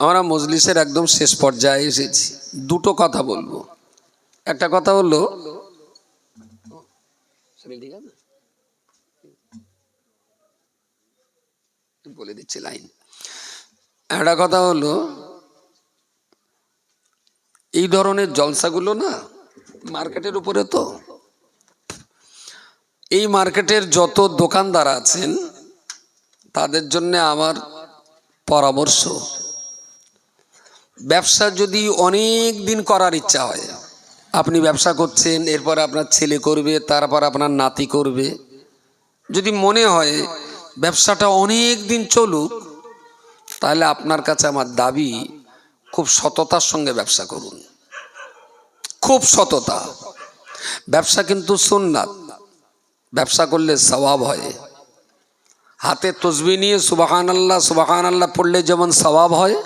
আমরা মজলিসের একদম শেষ পর্যায়ে এসেছি। দুটো কথা বলব। একটা কথা হলো, বলে দিচ্ছি লাইন। একটা কথা হলো, এই ধরনের জলসাগুলো না মার্কেটের উপরে তো। এই মার্কেটের যত দোকানদার আছেন, তাদের জন্য আমার পরামর্শ। ব্যবসা যদি অনেক দিন করার ইচ্ছা হয়, আপনি ব্যবসা করছেন, এরপর আপনার ছেলে করবে, তারপর আপনার নাতি করবে। যদি মনে হয় ব্যবসাটা অনেক দিন চলুক, তাহলে আপনার কাছে আমার দাবি, খুব সততার সঙ্গে ব্যবসা করুন। খুব সততা। ব্যবসা কিন্তু সুন্নাত। ব্যবসা করলে স্বভাব হয়। হাতে তসবি নিয়ে সুবাহান আল্লাহ সুবাহান আল্লাহ পড়লে যেমন স্বভাব হয়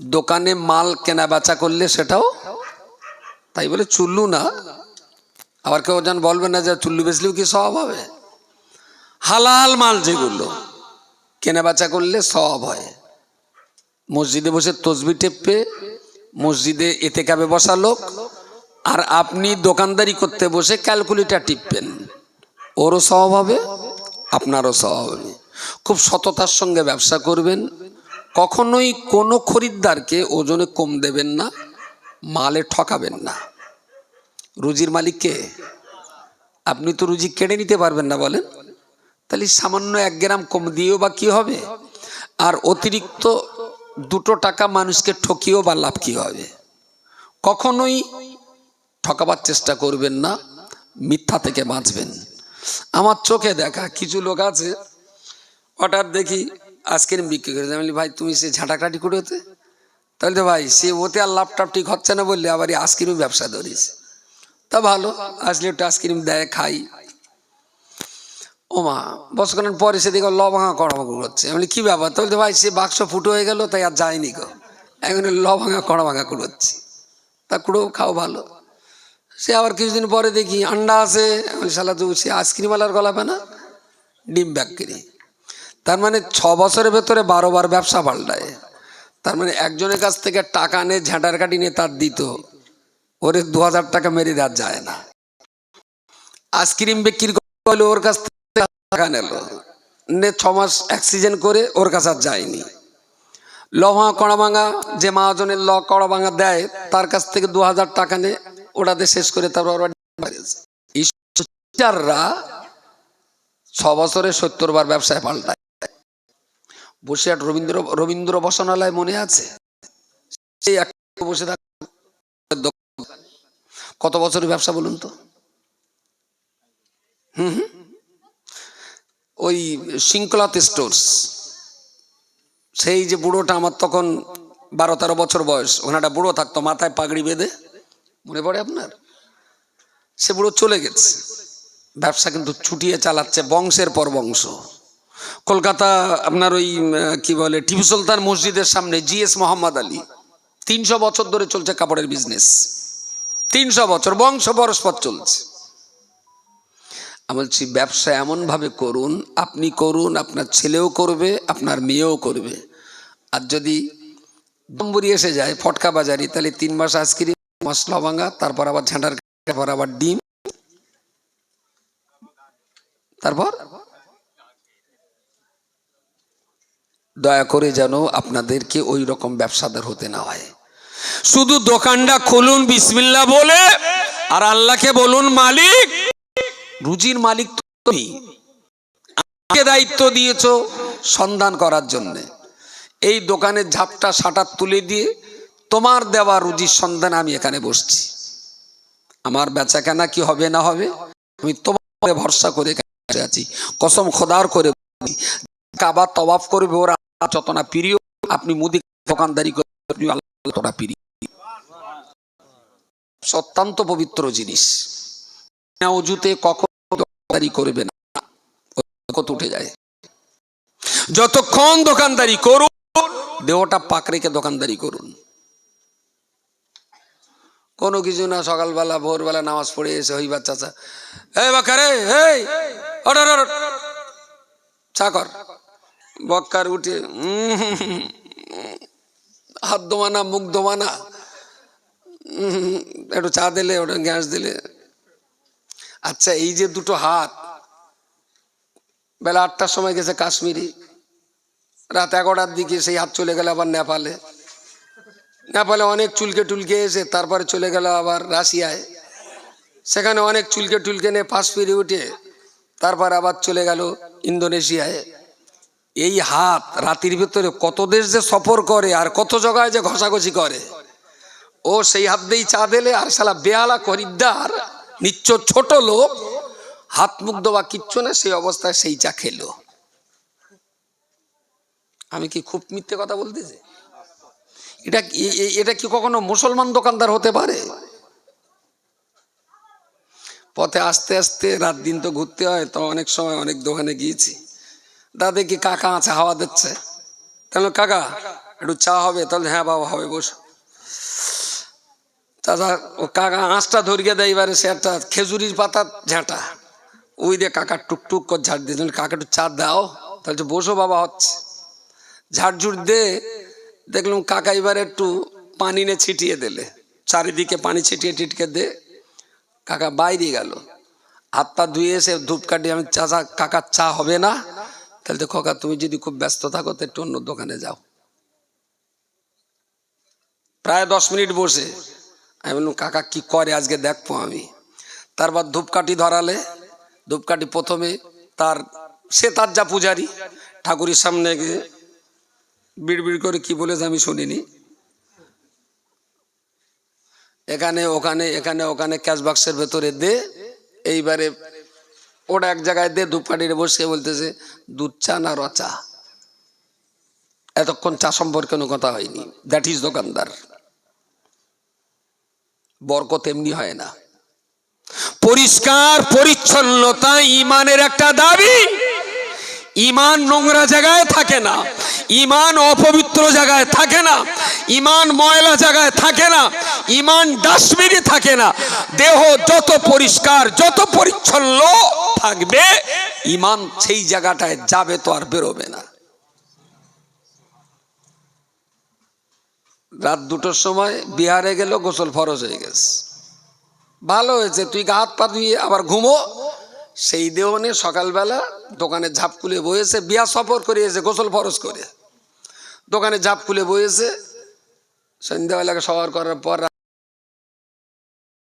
দোকানে মাল কেনা বেচা করলে সেটাও তাই বলে চুল্লু না। আবার কেউ যেন বলবে না যে চুল্লু বেচলেও কি স্বভাব হবে? হালাল মাল যেগুলো কেনা বেচা করলে স্বভাব হয়। মসজিদে বসে তসবি টেপে, মসজিদে এতে কাবে বসা লোক, আর আপনি দোকানদারি করতে বসে ক্যালকুলেটার টিপবেন। ওরও স্বভাব হবে, আপনারও স্বভাব হবে। খুব সততার সঙ্গে ব্যবসা করবেন কখনোই কোনো খরিদ্দারকে ওজনে কম দেবেন না, মালে ঠকাবেন না। রুজির মালিককে আপনি তো রুজি কেড়ে নিতে পারবেন না বলেন। তাহলে সামান্য এক গ্রাম কম দিয়েও বা কী হবে? আর অতিরিক্ত দুটো টাকা মানুষকে ঠকিয়েও বা লাভ কী হবে? কখনোই ঠকাবার চেষ্টা করবেন না, মিথ্যা থেকে বাঁচবেন। আমার চোখে দেখা কিছু লোক আছে হঠাৎ দেখি আইসক্রিম বিক্রি করে আমি ভাই, তুমি সে ঝাঁটাকাটি করে হতে তাহলে তো ভাই, সে ওতে আর লাভটাপ ঠিক হচ্ছে না বললে আবার এই আইসক্রিম ব্যবসা ধরিস। তা ভালো, আসলে একটু আইসক্রিম দেয়, খাই। ও মা বছরখানেক পরে সে দেখো ল ভাঙা কড়া করছে। আমি কি ব্যাপার? তাহলে তো ভাই, সে বাক্স ফুটো হয়ে গেল, তাই আর যায়নি গো। এখন ল ভাঙা কড়া ভাঙা কুড়োচ্ছি তা কুড়ো, খাও, ভালো। সে আবার কিছুদিন পরে দেখি আন্ডা আছে। আমি সালা তো সে আইসক্রিমওয়ালার গলাবে না ডিম ব্যাগ ব্যাকরি তার মানে ছ বছরের ভেতরে বারো বার ব্যবসা পাল্টায়। তার মানে একজনের কাছ থেকে টাকা নিয়ে ঝাঁটার কাটি নিয়ে তার দিত। ওরে দু হাজার টাকা মেরে দেওয়া যায় না। আইসক্রিম বিক্রি করলে ওর কাছ থেকে টাকা নিল। নে ছ মাস অ্যাক্সিডেন্ট করে ওর কাছে আর যায়নি। লহা, কড়াভাঙা, যে মহাজনের ল কড়াভাঙা দেয়, তার কাছ থেকে দু হাজার টাকা নে ওটাতে শেষ করে তারপর ছ বছরে সত্তর বার ব্যবসায় পাল্টায়। বসিরহাট রবীন্দ্র রবীন্দ্র বসনালয় মনে আছে? সেই এক বসে থাক কত বছরের ব্যবসা বলুন তো? হুম হুম। ওই শৃঙ্খলাত স্টোর্স। সেই যে বুড়োটা আমার তখন বারো তেরো বছর বয়স ওখানে একটা বুড়ো থাকতো, মাথায় পাগড়ি বেঁধে, মনে পড়ে আপনার? সে বুড়ো চলে গেছে। ব্যবসা কিন্তু ছুটিয়ে চালাচ্ছে বংশের পর বংশ। কলকাতা আপনার ওই কি বলে, টিপু সুলতান মসজিদের সামনে জিএস মোহাম্মদ আলী। তিনশো বছর ধরে চলছে কাপড়ের বিজনেস তিনশো বছর বংশ পরস্পর চলছে। আমি বলছি, ব্যবসা এমনভাবে করুন, আপনি করুন, আপনার ছেলেও করবে, আপনার মেয়েও করবে। আর যদি দম্বুরি এসে যায়, ফটকা বাজারি, তাহলে তিন মাস আইসক্রিম মশলা ভাঙা তারপর আবার ঝাঁটার তারপর আবার ডিম। তারপর? দয়া করে যেন আপনাদেরকে ওই রকম ব্যবসাদার হতে না হয়। শুধু দোকানটা খুলুন বিসমিল্লা বলে, আর আল্লাহকে বলুন, মালিক, রুজির মালিক তুমি। আমাকে দায়িত্ব দিয়েছ সন্ধান করার জন্য। এই দোকানের ঝাপটা, সাটার তুলে দিয়ে তোমার দেওয়া রুজির সন্ধান আমি এখানে বসছি। আমার বেচা কেনা কি হবে না হবে, আমি তোমার ভরসা করে আছি। কসম খোদার করে কাবা তবাফ করবে ওরা প্রিয়, আপনি মুদি দোকানদারি করে আপনি আল্লাহ প্রিয়। অত্যন্ত পবিত্র জিনিস। অজুতে দোকানদারি করবে না। কত উঠে যায়। যতক্ষণ দোকানদারি করুন, দেহটা পাক রেখে দোকানদারি করুন। কোনো কিছু না, সকালবেলা, ভোরবেলা নামাজ পড়ে এসে হই বাচ্চা এই বাকারে এই। চা কর। বক্কার উঠে হাত দোমানা, মুখ দোমানা। একটু চা দিলে ওটা গ্যাস দিলে। আচ্ছা এই যে দুটো হাত, বেলা আটটার সময় গেছে কাশ্মীরি। রাত এগারোটার দিকে সেই হাত চলে গেল আবার নেপালে। নেপালে অনেক চুলকে টুলকে এসে, তারপরে চলে গেল আবার রাশিয়ায়। সেখানে অনেক চুলকে টুলকে নিয়ে পাশ ফিরে উঠে, তারপর আবার চলে গেল ইন্দোনেশিয়ায়। এই হাত রাতির ভিতরে কত দেশ যে সফর করে আর কত জায়গায় যে ঘষাঘষি করে। ও সেই হাত দিয়েই চা দিলে আর সালা বেহালা খরিদ্দার, নিচ্ছ ছোট লোক, হাত মুখ দেওয়া কিচ্ছু না, সেই অবস্থায় সেই চা খেলো। আমি কি খুব মিথ্যে কথা বলতেছি? এটা এটা কি কখনো মুসলমান দোকানদার হতে পারে? পথে আস্তে আস্তে রাত দিন তো ঘুরতে হয়, তো অনেক সময় অনেক দোকানে গিয়েছি। দাদা কি কাকা আছে, হাওয়া দিচ্ছে। তাহলে কাকা, একটু চা হবে, তাহলে হ্যাঁ বাবা হবে, বসো। দাদা, ও কাকা আঁচটা ধরিয়ে দেয় এবারে, সে একটা খেজুরির পাতার ঝাঁটা। ওই দিয়ে কাকা টুকটুক করে ঝাড় দিয়ে কাকা একটু চা দাও, তাহলে বসো বাবা, হচ্ছে। ঝাড়ঝুড় দে দেখলাম কাকা এবারে একটু পানি নিয়ে ছিটিয়ে দিলে। চারিদিকে পানি ছিটিয়ে টিটকে দে কাকা বাইরে গেল। হাত পা ধুয়ে এসে ধূপকাঠি আমি চাচা, কাকার চা হবে না? তাহলে তো কাকা তুমি যদি খুব ব্যস্ত থাকো, তো একটু অন্য দোকানে যাও। প্রায় দশ মিনিট বসে। আমি বললাম, কাকা, কি করে আজকে দেখব আমি? তারপর ধূপকাঠি ধরালে, ধূপকাঠি প্রথমে তার, সে তার যা পূজারি, ঠাকুরের সামনে গিয়ে বিড়বিড় করে কি বলেছে আমি শুনিনি। এখানে, ওখানে এখানে, ওখানে ক্যাশ বাক্সের ভেতরে দে, এইবারে ওটা এক জায়গায় দিয়ে ধূপকাঠিরে বসে বলতেছে, দুধ চা না রচা এতক্ষণ চা সম্পর্কে কোনো কথা হয়নি। দ্যাট ইজ দোকানদার। বরকত তেমনি হয় না। পরিষ্কার, পরিচ্ছন্নতা ইমানের একটা দাবি। ইমান নোংরা জায়গায় থাকে না। ইমান অপবিত্র জায়গায় থাকে না। ইমান ময়লা জায়গায় থাকে না। ইমান ডাস্টবিনে থাকে না। দেহ যত পরিষ্কার, যত পরিচ্ছন্ন থাকবে, ইমান সেই জায়গাটায় যাবে তো আর বেরোবে না। রাত দুটোর সময় বিহারে গেল গোসল ফরজ হয়ে গেছে। ভালো হয়েছে, তুই হাত পা ধুয়ে আবার ঘুমো। সেই দেওয়ানে সকালবেলা দোকানে ঝাঁপ খুলে বয়েছে, বিয়া সফর করিয়েছে, গোসল ফরজ করে। দোকানে ঝাঁপ খুলে বয়েছে, সন্ধ্যাবেলাকে সফর করার পর